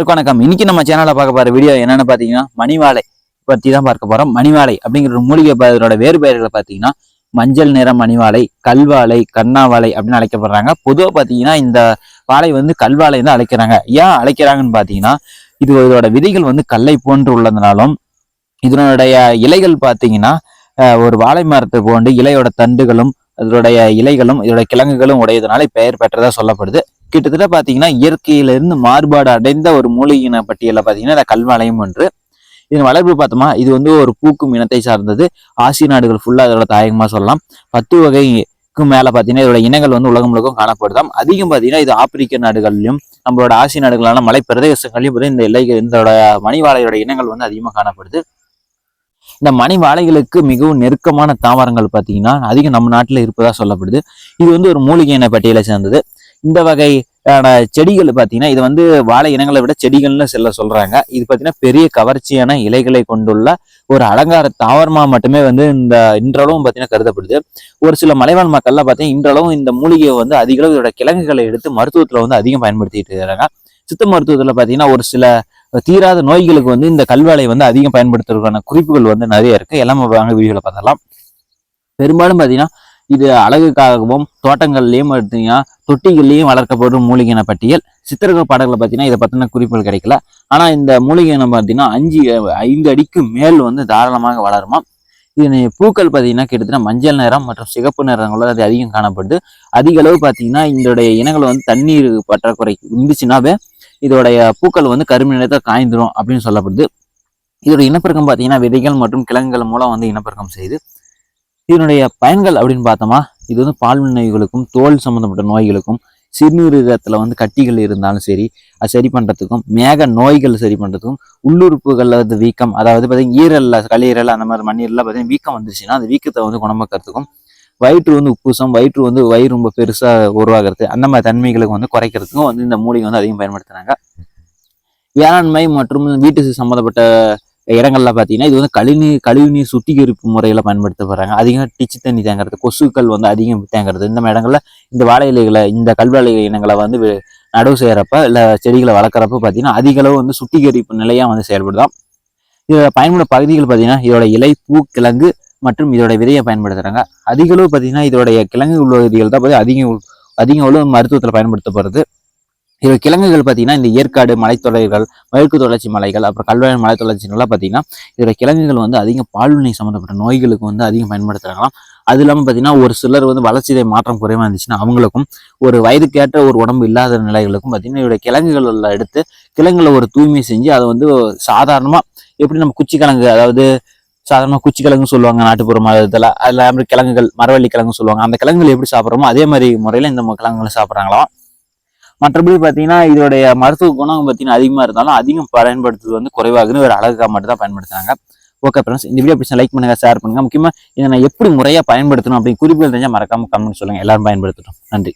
எல்லாருக்கும் வணக்கம். இன்னைக்கு நம்ம சேனலில் பார்க்க போகிற வீடியோ என்னென்னு பார்த்தீங்கன்னா மணிவாலை பற்றி தான் பார்க்க போகிறோம் மணிவாலை அப்படிங்கிற ஒரு மூலிகை ப- இதோட வேறு பெயர்களை மஞ்சள் நிற மணிவாலை கல்வாழை கண்ணாவாலை அப்படின்னு அழைக்கப்படுறாங்க. பொதுவாக பார்த்தீங்கன்னா இந்த வாழை வந்து கல்வாழை தான் அழைக்கிறாங்க. ஏன் அழைக்கிறாங்கன்னு பார்த்தீங்கன்னா இது இதோட விதைகள் வந்து கல்லை போன்று உள்ளதுனாலும் இதனுடைய இலைகள் பார்த்தீங்கன்னா ஒரு வாழை மரத்தை போன்று இலையோட தண்டுகளும் அதனுடைய இலைகளும் இதோட கிழங்குகளும் உடையதுனால பெயர் பெற்றதாக சொல்லப்படுது. கிட்டத்தட்ட பாத்தீங்கன்னா இயற்கையிலிருந்து மாறுபாடு அடைந்த ஒரு மூலிகின பட்டியலில் பாத்தீங்கன்னா இந்த கல்வாலயம் ஒன்று. இதன் வளர்ப்பு பார்த்தோமா இது வந்து ஒரு பூக்கும் இனத்தை சார்ந்தது. ஆசிய நாடுகள் ஃபுல்லா அதோட தாயகமா சொல்லலாம். பத்து வகைக்கு மேல பாத்தீங்கன்னா இதோட இனங்கள் வந்து உலகம் முழுக்கம் காணப்படுதாம். அதிகம் பாத்தீங்கன்னா இது ஆப்பிரிக்க நாடுகள்லையும் நம்மளோட ஆசிய நாடுகளான மலை பிரதேசங்களையும் இந்த எல்லைகள் இதோட மணிவாலையோட இனங்கள் வந்து அதிகமா காணப்படுது. இந்த மணி வாழைகளுக்கு மிகவும் நெருக்கமான தாவரங்கள் பார்த்தீங்கன்னா அதிகம் நம்ம நாட்டில் இருப்பதா சொல்லப்படுது. இது வந்து ஒரு மூலிகை இன பட்டியலை சேர்ந்தது. இந்த வகையான செடிகள் பார்த்தீங்கன்னா இது வந்து வாழை இனங்களை விட செடிகள்னு செல்ல சொல்றாங்க. இது பார்த்தீங்கன்னா பெரிய கவர்ச்சியான இலைகளை கொண்டுள்ள ஒரு அலங்கார தாவரமா மட்டுமே வந்து இந்த இன்றளவும் பார்த்தீங்கன்னா கருதப்படுது. ஒரு சில மலைவாழ் மக்கள்லாம் பார்த்தீங்கன்னா இன்றளவும் இந்த மூலிகையை வந்து அதிக அளவு இதோட கிழங்குகளை எடுத்து மருத்துவத்தில் வந்து அதிகம் பயன்படுத்திட்டு இருக்காங்க. சித்த மருத்துவத்தில் பார்த்தீங்கன்னா ஒரு சில தீராத நோய்களுக்கு வந்து இந்த கல்வாழை வந்து அதிகம் பயன்படுத்துறதுக்கான குறிப்புகள் வந்து நிறைய இருக்கு. எல்லாமே வாங்க வீடியோவில் பார்த்தலாம் பெரும்பாலும் பார்த்தீங்கன்னா இது அழகுக்காகவும் தோட்டங்கள்லையும் பார்த்தீங்கன்னா தொட்டிகள்லையும் வளர்க்கப்படும் மூலிகைன பட்டியல். சித்திரங்கள் பாடல்களை பார்த்தீங்கன்னா இதை பற்றின குறிப்புகள் கிடைக்கல. ஆனால் இந்த மூலிகை இனம் பார்த்தீங்கன்னா அஞ்சு ஐந்து அடிக்கு மேல் வந்து தாராளமாக வளருமா? இது பூக்கள் பார்த்தீங்கன்னா கிட்டத்தட்ட மஞ்சள் நிறம் மற்றும் சிகப்பு நிறங்களோட அது அதிகம் காணப்படுது. அதிக அளவு பார்த்தீங்கன்னா இதோடைய இனங்கள் வந்து தண்ணீர் பற்றாக்குறை இருந்துச்சுன்னாவே இதோடைய பூக்கள் வந்து கரும்பு நிலத்தை காய்ந்துடும் அப்படின்னு சொல்லப்படுது. இதோட இனப்பெருக்கம் பார்த்தீங்கன்னா விதைகள் மற்றும் கிழங்குகள் மூலம் வந்து இனப்பெருக்கம் செய்யுது. இதனுடைய பயன்கள் அப்படின்னு பார்த்தோமா இது வந்து பால்வினை நோய்களுக்கும் தோல் சம்மந்தப்பட்ட நோய்களுக்கும் சிறுநீரகத்தில் வந்து கட்டிகள் இருந்தாலும் சரி அது சரி பண்ணுறதுக்கும் மேக நோய்கள் சரி பண்ணுறதுக்கும் உள்ளுறுப்புகளில் வந்து வீக்கம் அதாவது பார்த்தீங்கன்னா ஈரல்ல கல்லீரல் அந்த மாதிரி மண்ணீரல்ல பார்த்தீங்கன்னா வீக்கம் வந்துருச்சுன்னா அந்த வீக்கத்தை வந்து குணமாக்கிறதுக்கும் வயிற்று வந்து உப்புசம் வயிற்று வந்து வயிறு ரொம்ப பெருசாக உருவாகிறது அந்த மாதிரி தன்மைகளுக்கு வந்து குறைக்கிறதுக்கும் வந்து இந்த மூலிகை வந்து அதிகம் பயன்படுத்துகிறாங்க வேளாண்மை மற்றும் வீட்டு சம்மந்தப்பட்ட இடங்கள்ல பார்த்தீங்கன்னா இது வந்து கழிநீர் கழிவுநீர் சுத்திகரிப்பு முறையில் பயன்படுத்தப்படுறாங்க அதிகம் டிச்சு தண்ணி தேங்குறது கொசுக்கள் வந்து அதிகம் தேங்குறது. இந்த இடங்களில் இந்த வாழை இலைகளை இந்த கல்வாழை இனங்களை வந்து நடவு செய்கிறப்ப இல்லை செடிகளை வளர்க்குறப்ப பார்த்தீங்கன்னா அதிகளவு வந்து சுத்திகரிப்பு நிலையாக வந்து செயல்படுதான். இதோட பயன்பட பகுதிகள் பார்த்தீங்கன்னா இதோட இலை பூ கிழங்கு மற்றும் இதோட விதையை பயன்படுத்துகிறாங்க அதிகளவு பார்த்தீங்கன்னா இதோடைய கிழங்கு உள்ள தான் பார்த்து அதிகம் உள்- அதிக அளவு மருத்துவத்தில் பயன்படுத்தப்படுறது இது கிழங்குகள் பார்த்தீங்கன்னா இந்த ஏற்காடு மலைத்தொடர்கள் மேற்கு தொடர்ச்சி மலைகள் அப்புறம் கல்வாய் மலைத்தொடர்ச்சிகள்லாம் பார்த்தீங்கன்னா இதோட கிழங்குகள் வந்து அதிகம் பால்வினை சம்மந்தப்பட்ட நோய்களுக்கு வந்து அதிகம் பயன்படுத்துகிறாங்களாம் அது இல்லாமல் பார்த்தீங்கன்னா ஒரு சிலர் வந்து வளர்ச்சிதை மாற்றம் குறைவாக இருந்துச்சுன்னா அவங்களுக்கும் ஒரு வயதுக்கேற்ற ஒரு உடம்பு இல்லாத நிலைகளுக்கும் பார்த்தீங்கன்னா இதோட கிழங்குகள் எடுத்து கிழங்குல ஒரு தூய்மை செஞ்சு அதை வந்து சாதாரணமாக எப்படி நம்ம குச்சி கிழங்கு அதாவது சாதாரணமாக குச்சி கிழங்கு சொல்லுவாங்க நாட்டுப்புற மதத்தில் அதில் கிழங்குகள் மரவள்ளி கிழங்கு சொல்லுவாங்க அந்த கிழங்குகள் எப்படி சாப்பிட்றோமோ அதே மாதிரி முறையில் இந்த கிழங்குகளை சாப்பிட்றாங்களாம். மற்றபடி பார்த்தீங்கன்னா இதோடைய மருத்துவ குணம் பார்த்தீங்கன்னா அதிகமாக இருந்தாலும் அதிகம் பயன்படுத்துறது வந்து குறைவாகுன்னு ஒரு அழகுக்காக மட்டும் தான் பயன்படுத்துறாங்க. ஓகே ஃப்ரெண்ட்ஸ் இந்த வீடியோ பிடிச்சா லைக் பண்ணுங்க ஷேர் பண்ணுங்க. முக்கியமாக இதை நான் எப்படி முறையாக பயன்படுத்தணும் அப்படின்னு குறிப்புகள் தெரிஞ்சால் மறக்காம கமெண்ட் சொல்லுங்க. எல்லாரும் பயன்படுத்தணும் நன்றி.